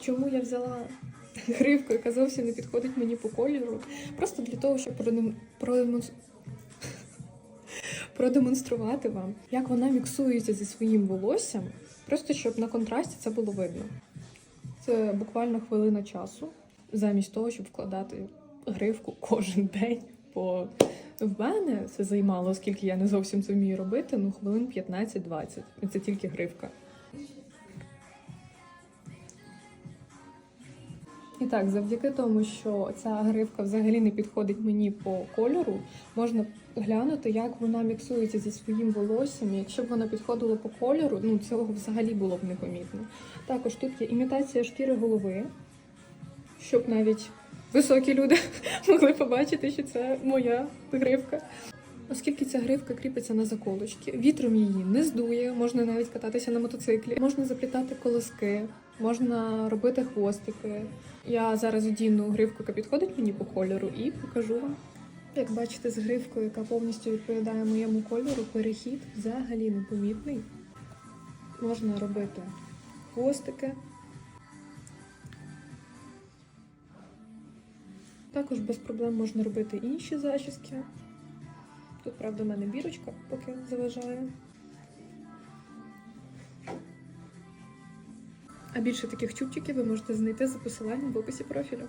чому я взяла гривку, яка зовсім не підходить мені по кольору. Просто для того, щоб продем... продемонструвати вам, як вона міксується зі своїм волоссям, просто щоб на контрасті це було видно. Це буквально хвилина часу, замість того, щоб вкладати гривку кожен день. Бо в мене це займало, оскільки я не зовсім це вмію робити, ну хвилин 15-20. І це тільки гривка. І так, завдяки тому, що ця гривка взагалі не підходить мені по кольору, можна глянути, як вона міксується зі своїм волоссям. Якщо б вона підходила по кольору, ну цього взагалі було б непомітно. Також тут є імітація шкіри голови, щоб навіть високі люди могли побачити, що це моя гривка. Оскільки ця гривка кріпиться на заколочки, вітром її не здує, можна навіть кататися на мотоциклі, можна заплітати колоски, можна робити хвостики. Я зараз одіну гривку, яка підходить мені по кольору, і покажу вам. Як бачите, з гривкою, яка повністю відповідає моєму кольору, перехід взагалі непомітний. Можна робити хвостики. Також без проблем можна робити інші зачіски. Тут, правда, в мене бірочка поки заважає. А більше таких чубчиків ви можете знайти за посиланням в описі профілю.